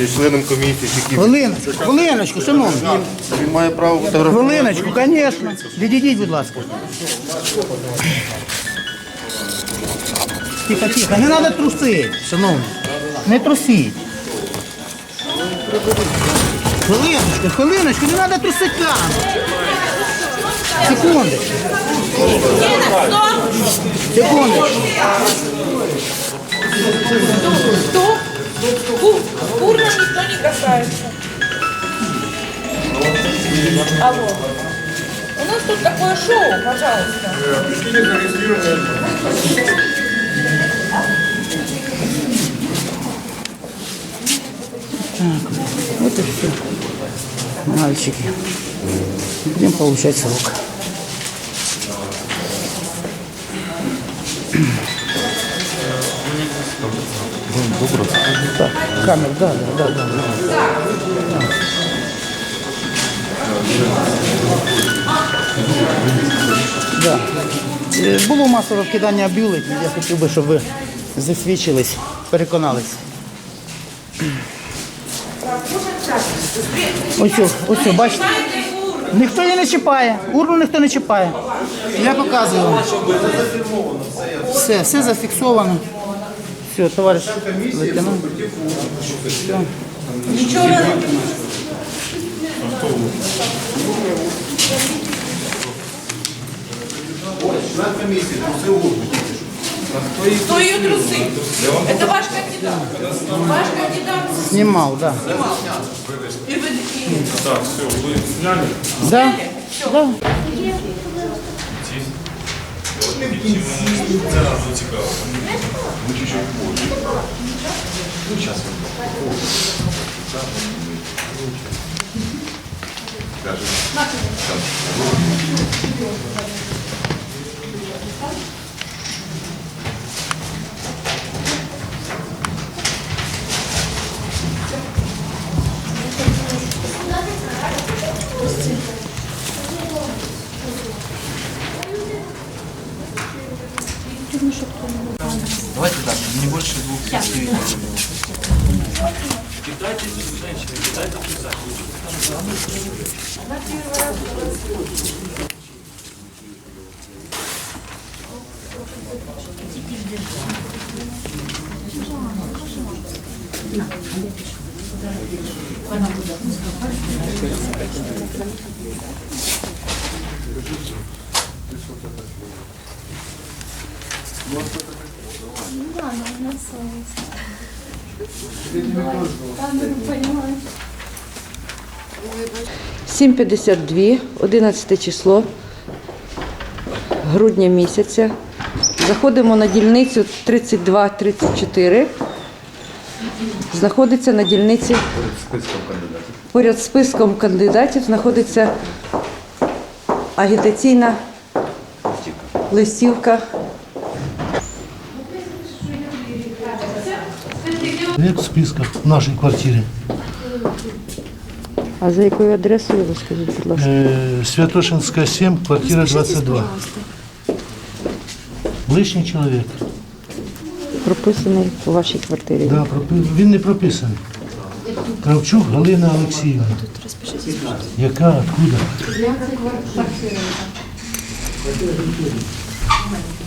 є членом комісії, який Хвилиночку, хвилиночку, шановні. він має право фотографувати. Хвилиночку, звісно. Відійдіть, будь ласка. Тихо, тихо, не треба трусити, шановні. Не трусіть. Хвилиночку, хвилиночку, не треба трусити камеру. Секундочку. Секундочку. Что? Кур, общаются. Алло. У нас тут такое шоу, пожалуйста. Прикинь, зарегистрированное. Так, вот и все. Мальчики. Будем получать срок. Будем. Так, камера, да, да, да, да. Да. Е, Було масове вкидання бюлетнів. Я хотів би, щоб ви засвідчились, переконалися. Ось, ось, бачите? Ніхто її не чіпає. Урну ніхто не чіпає. Я показую. Все, все зафіксовано. Все, товариш лейтенант. Все. Ничего не Член комісії, трусив урну. Кто ее трусы? Это ваш кандидат. Ваш кандидат Знімав, так. Да. И вы такие. Так, все, вы сняли? Да? Да. ти Ну, чуть-чуть позже. Давайте так, не больше двух сестей. Кидайте тут женщины, кидайте тут женщины. Thank you. Представителей. Сім 7.52, 11 число грудня місяця. Заходимо на дільницю 3234. Знаходиться на дільниці поряд з списком кандидатів знаходиться агітаційна листівка. Нет списка в нашей квартире. А за якою адресою ви скажіть, будь ласка? Э, Святошинская 7, квартира 22. Лишній чоловік. Прописаний у вашій квартирі. Да, пропи- Він не прописаний. Кравчук Галина Олексіївна. Яка? Откуда?